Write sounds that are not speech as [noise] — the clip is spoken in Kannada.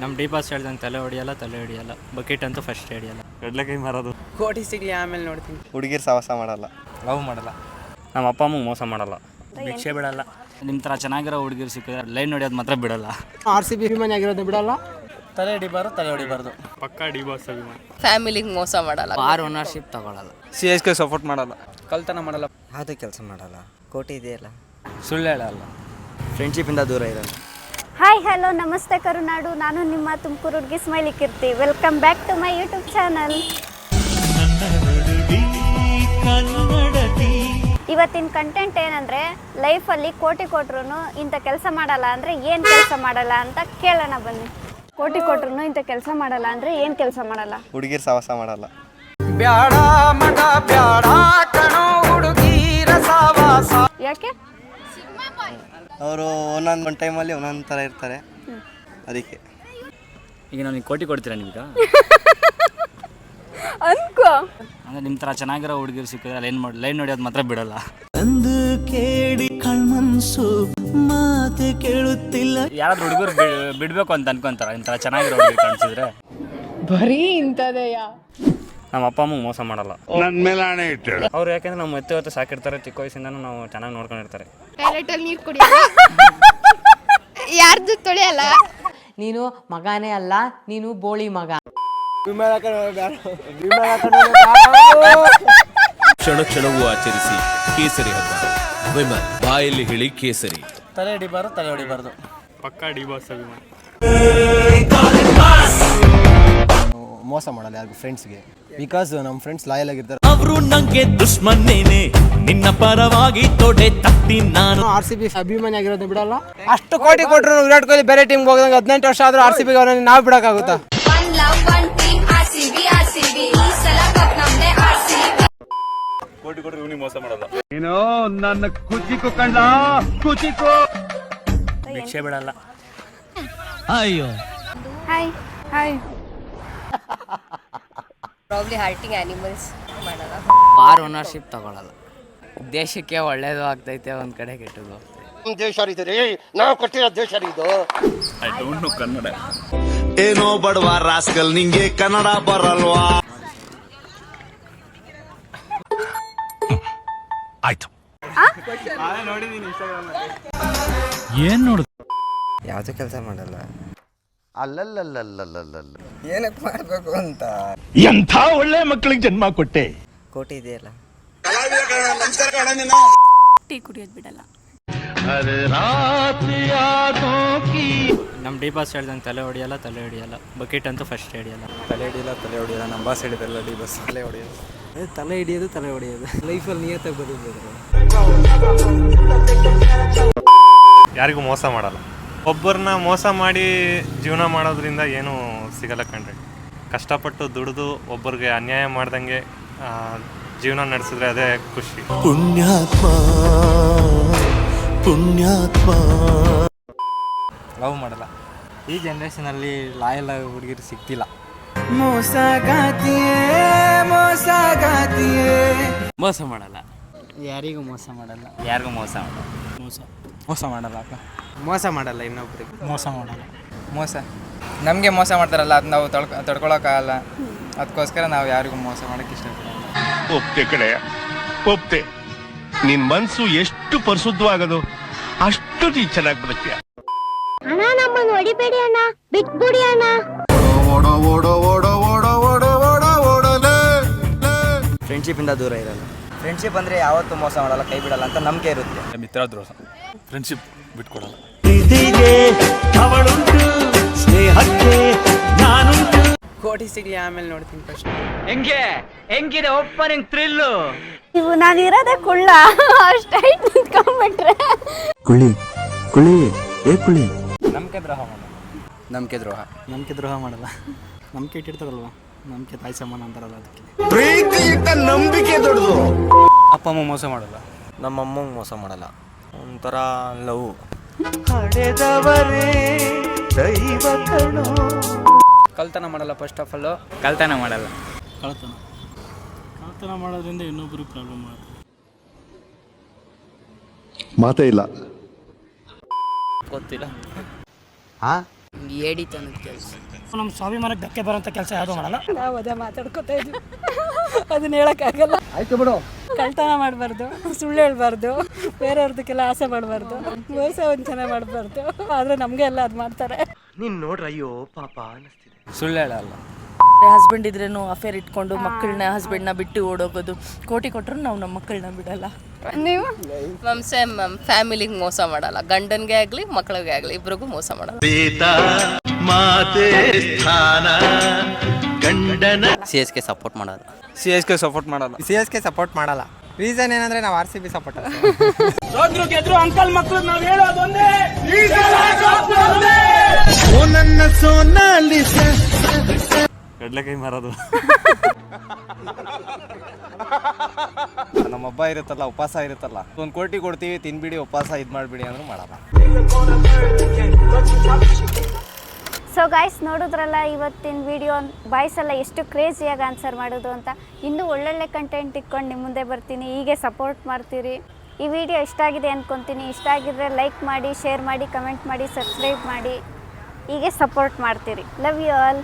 ನಮ್ಮ ಡಿ ಬಾಸ್ ಹೇಳ್ದಂಗೆ ತಲೆ ಹೊಡಿಯಲ್ಲ ತಲೆ ಹೊಡಿಯಲ್ಲ. ಬಕೆಟ್ ಅಂತೂ ಫಸ್ಟ್ ಹಿಡಿಯಲ್ಲ. ಕಡಲೆಕಾಯಿ ಮಾರೋದು. ಕೋಟಿ ಸಿಗ್ಲಿ ಆಮೇಲೆ ನೋಡ್ತೀನಿ. ಹುಡುಗಿರ್ ಸಾಹಸ ಮಾಡಲ್ಲ. ಲವ್ ಮಾಡಲ್ಲ. ನಮ್ಮ ಅಪ್ಪ ಅಮ್ಮಗೆ ಮೋಸ ಮಾಡಲ್ಲ. ಭಿಕ್ಷೆ ಬಿಡಲ್ಲ. ನಿಮ್ಮ ಥರ ಚೆನ್ನಾಗಿರೋ ಹುಡುಗಿರು ಸಿಕ್ಕಿದ್ರೆ ಲೈನ್ ಹೊಡಿಯೋದು ಮಾತ್ರ ಬಿಡಲ್ಲ. ಆರ್ ಸಿ ಬಿ ಅಭಿಮಾನಿ ಆಗಿರೋದು ಬಿಡಲ್ಲ? ತಲೆ ಹಿಡಿಬಾರ್ದು ತಲೆ ಹೊಡಿಬಾರ್ದು. ಪಕ್ಕಾ ಡಿ ಬಾಸ್ ಫ್ಯಾಮಿಲಿ ಫ್ಯಾಮಿಲಿಗೆ ಮೋಸ ಮಾಡಲ್ಲ. ಕಾರ್ ಓನರ್ಶಿಪ್ ತಗೊಳ್ಳಲ್ಲ ಸಿ ಎಸ್ ಕೆ ಸಪೋರ್ಟ್ ಮಾಡಲ್ಲ. ಕಲ್ತನ ಮಾಡಲ್ಲ. ಯಾವುದೇ ಕೆಲಸ ಮಾಡಲ್ಲ. ಕೋಟಿ ಇದೆಯಲ್ಲ ಸುಳ್ಳು ಹೇಳಲ್ಲ. ಫ್ರೆಂಡ್ಶಿಪ್ಪಿಂದ ದೂರ ಇರಲ್ಲ. ಹಾಯ್ ಹಲೋ ನಮಸ್ತೆ ಕರುನಾಡು. ನಾನು ನಿಮ್ಮ ತುಮಕೂರು ಹುಡುಗಿ smiley Keerthi. Welcome back to my YouTube channel ಇವತ್ತಿನ ಕಂಟೆಂಟ್ ಏನಂದರೆ ಲೈಫಲ್ಲಿ ಕೋಟಿ ಕೊಟ್ರು ಇಂಥ ಕೆಲಸ ಮಾಡಲ್ಲ ಅಂದರೆ ಏನು ಕೆಲಸ ಮಾಡಲ್ಲ ಅಂತ ಕೇಳೋಣ ಬನ್ನಿ. ಕೋಟಿ ಕೊಟ್ರು ಇಂಥ ಕೆಲಸ ಮಾಡಲ್ಲ ಅಂದರೆ ಏನು ಕೆಲಸ ಮಾಡಲ್ಲ? ಹುಡುಗಿರ್ ಸಾಹಸ ಮಾಡಲ್ಲ. ಬ್ಯಾಡ ಮಠ ಬ್ಯಾಡ ಕಣೋ ಹುಡುಗಿರ ಸಾವಾಸ. ಯಾಕೆ? ಅವರು ಒಂದೊಂದು ಒಂದು ಟೈಮಲ್ಲಿ ಒಂದೊಂದು ಥರ ಇರ್ತಾರೆ. ಅದಕ್ಕೆ. ಈಗ ನಾನು ಕೋಟಿ ಕೊಡ್ತೀರಾ ನಿಮ್ಗೆ? [laughs] ಅನ್ಕೋ. ಅಂದ್ರೆ ನಿಮ್ಮ ಥರ ಚೆನ್ನಾಗಿರೋ ಹುಡುಗಿರು ಸಿಕ್ಕಿದ್ರೆ ಲೈನ್ ಮಾಡಿ ಲೈನ್ ಹೊಡಿಯೋದು ಮಾತ್ರ ಬಿಡಲ್ಲ. ಯಾರಾದ್ರೂ ಹುಡುಗರು ಬಿಡಬೇಕು ಅಂತ ಅನ್ಕೊಂತಾರ? ಇಂಥ ಚೆನ್ನಾಗಿರೋ ಹುಡುಗಿ ಕಾಣಿಸಿದ್ರೆ? ಬರೀ ಇಂಥದೆಯಾ? ನಮ್ಮ ಅಪ್ಪ ಅಮ್ಮ ಮೋಸ ಮಾಡಲ್ಲ. ಅವ್ರು ಯಾಕಂದ್ರೆ ನಮ್ಮ ಎತ್ತೆ ಹೊತ್ತು ಸಾಕಿರ್ತಾರೆ ಚಿಕ್ಕ ವಯಸ್ಸಿಂದನೂ ನಾವು ಚೆನ್ನಾಗಿ ನೋಡ್ಕೊಂಡಿರ್ತಾರೆ ಟಾಯ್ಲೆಟಲ್ಲಿ ನೀರು ಕುಡಿಯ ಯಾರ್ದು ತೊಳೆಯಲ್ಲ? ನೀನು ಮಗನೇ ಅಲ್ಲ ನೀನು ಬೋಳಿ ಮಗ. ಕ್ಷಣ ಕ್ಷಣವೂ ಆಚರಿಸಿ ಕೇಸರಿ ಹಬ್ಬ. ವಿಮಲ್ ಬಾಯಲ್ಲಿ ಹೇಳಿ ಕೇಸರಿ. ತಲೆ ಹಿಡಿಬಾರ್ದು ತಲೆ ಹೊಡಿಬಾರ್ದು. ಪಕ್ಕಾ ಡಿ ಬಾಸ್ ಅಭಿಮಾನ. ಮೋಸ ಮಾಡಲ್ಲ ಯಾರಿಗೂ ಫ್ರೆಂಡ್ಸ್ಗೆ ಬಿಕಾಸ್ ನಮ್ಮ ಫ್ರೆಂಡ್ಸ್ ಲಾಯಲ್ ಆಗಿರ್ತಾರೆ ಅವರು ನಂಗೆ ದುಶ್ಮನ್ನೇನೆ. ನಿನ್ನ ಪರವಾಗಿ ತೊಡೆ ತಟ್ಟಿ ನಾನು. ಆರ್ ಸಿ ಬಿ ಅಭಿಮಾನಿ ಆಗಿರೋದು ಬಿಡಲ್ಲ. ಅಷ್ಟು ಕೋಟಿ ಕೊಟ್ಟರು ವಿರಾಟ್ ಕೊಹ್ಲಿ ಬೇರೆ ಟೀಮ್ಗೆ ಹೋಗದಂಗೆ ಹದಿನೆಂಟು ವರ್ಷ ಆದ್ರೂ ಆರ್ ಸಿ ಬಿಗೆ ಅವ್ರನ್ನ ನಾವು ಬಿಡಕ್ಕಾಗುತ್ತಾ? ಭಿಕ್ಷೆ ಬಿಡಲ್ಲ. ಅಯ್ಯೋ. Hi hi probably hurting animals ಮಾಡಲ್ಲ. ಕಾರ್ ಓನರ್ಶಿಪ್ ತಗೊಳ್ಳಲ್ಲ ದೇಶಕ್ಕೆ ಒಳ್ಳೇದು ಆಗ್ತೈತೆ ಒಂದು ಕಡೆ ಕೆಟ್ಟದು ಏನೋ ಬಡವ ರಾಸ್ಕಲ್ ನಿಂಗೆ ಕನ್ನಡ ಬರಲ್ವಾ? ಆಯ್ತು. ಯಾವುದೇ ಕೆಲಸ ಮಾಡಲ್ಲ. ಅಲ್ಲಲ್ಲಲ್ಲಲ್ಲಲ್ಲಲ್ಲ ಏನಕ್ಕೆ ಮಾಡಬೇಕು ಅಂತ? ಎಂಥ ಒಳ್ಳೆ ಮಕ್ಕಳಿಗೆ ಜನ್ಮ ಕೊಟ್ಟೆ? ಕೋಟಿ ಇದೆಯಲ್ಲ. ಟೀ ಕುಡಿಯೋದು ಬಿಡಲ್ಲ. ನಮ್ಮ ಡಿ ಬಾಸ್ ಹೇಳ್ದಂಗೆ ತಲೆ ಹೊಡಿಯಲ್ಲ ತಲೆ ಹೊಡಿಯಲ್ಲ. ಬಕೆಟ್ ಅಂತೂ ಫಸ್ಟ್ ಹಿಡಿಯಲ್ಲ. ತಲೆ ಹಿಡಿಯಲ್ಲ ತಲೆ ಹೊಡಿಯಲ್ಲ. ನಮ್ಮ ಬಾಸ್ ಹೇಳಿದಲ್ಲ ಡಿ ಬಸ್ ತಲೆ ಹೊಡಿಯೋದು ತಲೆ ಹಿಡಿಯೋದು ತಲೆ ಹೊಡಿಯೋದು. ಲೈಫಲ್ಲಿ ನಿಯತ್ತಾಗಿ ಬದುಕಬೇಕು. ಯಾರಿಗೂ ಮೋಸ ಮಾಡಲ್ಲ. ಒಬ್ಬರನ್ನ ಮೋಸ ಮಾಡಿ ಜೀವನ ಮಾಡೋದ್ರಿಂದ ಏನೂ ಸಿಗಲ್ಲ ಕಣ್ರಿ. ಕಷ್ಟಪಟ್ಟು ದುಡಿದು ಒಬ್ಬರಿಗೆ ಅನ್ಯಾಯ ಮಾಡ್ದಂಗೆ ಜೀವನ ನಡೆಸಿದ್ರೆ ಅದೇ ಖುಷಿ. ಪುಣ್ಯಾತ್ಮ ಪುಣ್ಯಾತ್ಮ. ಲವ್ ಮಾಡಲ್ಲ. ಈ ಜನ್ರೇಷನಲ್ಲಿ ಲಾಯಲ್ ಹುಡುಗಿರು ಸಿಗ್ತಿಲ್ಲ. ಮೋಸ ಮಾಡಲ್ಲ. ಯಾರಿಗೂ ಮೋಸ ಮಾಡಲ್ಲ. ಯಾರಿಗೂ ಮೋಸ ಮಾಡಲ್ಲ. ಮೋಸ. ಮೋಸ ಮಾಡಲ್ಲ ಅಕ್ಕ. ಮೋಸ ಮಾಡಲ್ಲ ಇನ್ನೊಬ್ರಿಗೆ. ಮೋಸ ಮಾಡಲ್ಲ. ಮೋಸ? ನಮಗೆ ಮೋಸ ಮಾಡ್ತಾರಲ್ಲ ಅದು ನಾವು ತಡ್ಕೊ ತಡ್ಕೊಳಕ್ಕಾಗಲ್ಲ. ಅದಕ್ಕೋಸ್ಕರ ನಾವು ಯಾರಿಗೂ ಮೋಸ ಮಾಡೋಕ್ಕೆ ಇಷ್ಟಪಡಲ್ಲ. ಒಪ್ತೆ ಕಡೆ ಒಪ್ತೆ. ನಿನ್ ಮನಸ್ಸು ಎಷ್ಟು ಪರಿಶುದ್ಧವಾಗದು ಅಷ್ಟು ನೀ ಚೆನ್ನಾಗಿ ಬದುಕ್ತೀಯ. ಅಣ್ಣ ನಮ್ಮನ್ನು ಹೊಡಿಬೇಡಿ ಅಣ್ಣ ಬಿಟ್ಬಿಡಿ ಅಣ್ಣ. ಓಡೋ ಓಡೋ ಓಡೋ ಓಡೋ ಓಡೋ ಓಡೋ ಓಡೋಲೇ ಫ್ರೆಂಡ್ಶಿಪ್ಪಿಂದ ದೂರ ಇರಲ್ಲ. ಫ್ರೆಂಡ್ಶಿಪ್ ಅಂದ್ರೆ ಯಾವತ್ತೂ ಮೋಸ ಮಾಡಲ್ಲ ಕೈ ಬಿಡಲ್ಲ ಅಂತ ನಂಬಿಕೆ ಇರುತ್ತೆ. ಮಿತ್ರ ದ್ರೋಹ ಫ್ರೆಂಡ್ಶಿಪ್ ಬಿಟ್ಕೊಡಲ್ಲ. ಕೋಟಿ ಸಿಗ್ಲಿ ಆಮೇಲೆ ನೋಡ್ತೀನಿ ಫಸ್ಟ್ ನೀವು ನಾನು ಇರೋದೇ ಕುಳ್ಳ. ಅಷ್ಟೈಟ್ ನಿಂತ್ಕೊಂಡ್ಬಿಟ್ರೆ. ಕುಳಿ ಕುಳಿ ಏ ಕುಳಿ ನಂಬಿಕೆ ದ್ರೋಹ ಮಾಡಲ್ಲ ನಂಬಿಕೆ ದ್ರೋಹ. ನಂಬಿಕೆ ದ್ರೋಹ ಮಾಡಲ್ಲ. ನಂಬಿಕೆ ಇಟ್ಟಿರ್ತಾರಲ್ವ ನಂಬಿಕೆ ತಾಯಿ ಸಮಾನ ಅಂತಾರಲ್ಲ ಅದಕ್ಕೆ. ಪ್ರೀತಿ ಇಟ್ಟ ನಂಬಿಕೆ ದೊಡ್ಡದು ಅಪ್ಪ ಅಮ್ಮ ಮೋಸ ಮಾಡಲ್ಲ. ನಮ್ಮ ಅಮ್ಮಂಗೆ ಮೋಸ ಮಾಡಲ್ಲ. ಒಂಥರ ಲವ್. ಕಳ್ತನ ಮಾಡಲ್ಲ ಫಸ್ಟ್ ಆಫ್ ಆಲ್ ಕಳ್ತನ ಮಾಡಲ್ಲ. ಕಳ್ತನ. ಕಳ್ತನ ಮಾಡೋದ್ರಿಂದ ಇನ್ನೊಬ್ರಿಗೆ ಪ್ರಾಬ್ಲಮ್ ಆಗುತ್ತೆ. ಮಾತೇ ಇಲ್ಲ. ಗೊತ್ತಿಲ್ಲ. ಏಡಿತನದ ಕೆಲಸ. ನಮ್ಮ ಸ್ವಾಭಿಮಾನಕ್ಕೆ ಧಕ್ಕೆ ಬರೋಂಥ ಕೆಲಸ ಯಾವುದೂ ಮಾಡಲ್ಲ. ನಾವು ಅದೇ ಮಾತಾಡ್ಕೊತಾ ಇದ್ವಿ. ಅದನ್ನ ಹೇಳೋಕ್ಕಾಗಲ್ಲ. ಆಯ್ತು ಬಿಡು. ಕಳ್ತನ ಮಾಡಬಾರ್ದು ಸುಳ್ಳು ಹೇಳ್ಬಾರ್ದು ಬೇರೆಯವ್ರದಕ್ಕೆಲ್ಲ ಆಸೆ ಮಾಡಬಾರ್ದು ಮೋಸ ವಂಚನೆ ಮಾಡಬಾರ್ದು. ಆದರೆ ನಮಗೆ ಎಲ್ಲ ಅದು ಮಾಡ್ತಾರೆ. ನೀನ್ ನೋಡ್ರ ಅಯ್ಯೋ ಪಾಪ ಅನ್ನಿಸ್ತಿದೆ ಸುಳ್ಳು ಹೇಳಲ್ಲ. ಹಸ್ಬೆಂಡ್ ಇದ್ರೇನು ಅಫೇರ್ ಇಟ್ಕೊಂಡು ಮಕ್ಕಳನ್ನ ಹಸ್ಬೆಂಡ್ನ ಬಿಟ್ಟು ಓಡೋಗೋದು. ಕೋಟಿ ಕೊಟ್ಟರು ನಾವು ನಮ್ಮ ಮಕ್ಕಳನ್ನ ಬಿಡಲ್ಲ. ನೀವು? ಮ್ಯಾಮ್ ಸೇಮ್ ಮ್ಯಾಮ್ ಫ್ಯಾಮಿಲಿಗೆ ಮೋಸ ಮಾಡಲ್ಲ. ಗಂಡನಿಗೆ ಆಗಲಿ ಮಕ್ಕಳಿಗೆ ಆಗಲಿ ಇಬ್ರಿಗೂ ಮೋಸ ಮಾಡಲ್ಲ. ಸಿ ಎಸ್ ಕೆ ಸಪೋರ್ಟ್ ಮಾಡೋದು. ಸಿ ಎಸ್ ಕೆ ಸಪೋರ್ಟ್ ಮಾಡಲ್ಲ. ಸಿ ಎಸ್ ಕೆ ಸಪೋರ್ಟ್ ಮಾಡಲ್ಲ. ರೀಸನ್ ಏನಂದ್ರೆ ನಾವು ಆರ್ ಸಿ ಬಿ ಸಪೋರ್ಟ್ ಕಡಲೆಕಾಯಿ ಮಾರೋದು. ನಮ್ಮ ಹಬ್ಬ ಇರುತ್ತಲ್ಲ ಉಪವಾಸ ಇರುತ್ತಲ್ಲ ಒಂದು ಕೋಟಿ ಕೊಡ್ತೀವಿ ತಿನ್ಬಿಡಿ ಉಪವಾಸ ಇದು ಮಾಡ್ಬಿಡಿ ಅಂದ್ರೆ ಮಾಡಲ್ಲ. ಸೊ ಗಾಯ್ಸ್ ನೋಡಿದ್ರಲ್ಲ ಇವತ್ತಿನ ವಿಡಿಯೋ ಬಾಯ್ಸ್ ಎಷ್ಟು ಕ್ರೇಜಿಯಾಗಿ ಆನ್ಸರ್ ಮಾಡೋದು ಅಂತ. ಇನ್ನೂ ಒಳ್ಳೊಳ್ಳೆ ಕಂಟೆಂಟ್ ಇಟ್ಕೊಂಡು ನಿಮ್ಮ ಮುಂದೆ ಬರ್ತೀನಿ. ಹೀಗೆ ಸಪೋರ್ಟ್ ಮಾಡ್ತೀರಿ. ಈ ವಿಡಿಯೋ ಇಷ್ಟ ಆಗಿದೆ ಅಂದ್ಕೊತೀನಿ ಇಷ್ಟ ಆಗಿದ್ರೆ ಲೈಕ್ ಮಾಡಿ ಶೇರ್ ಮಾಡಿ ಕಮೆಂಟ್ ಮಾಡಿ ಸಬ್ಸ್ಕ್ರೈಬ್ ಮಾಡಿ. ಹೀಗೆ ಸಪೋರ್ಟ್ ಮಾಡ್ತೀರಿ. Love you all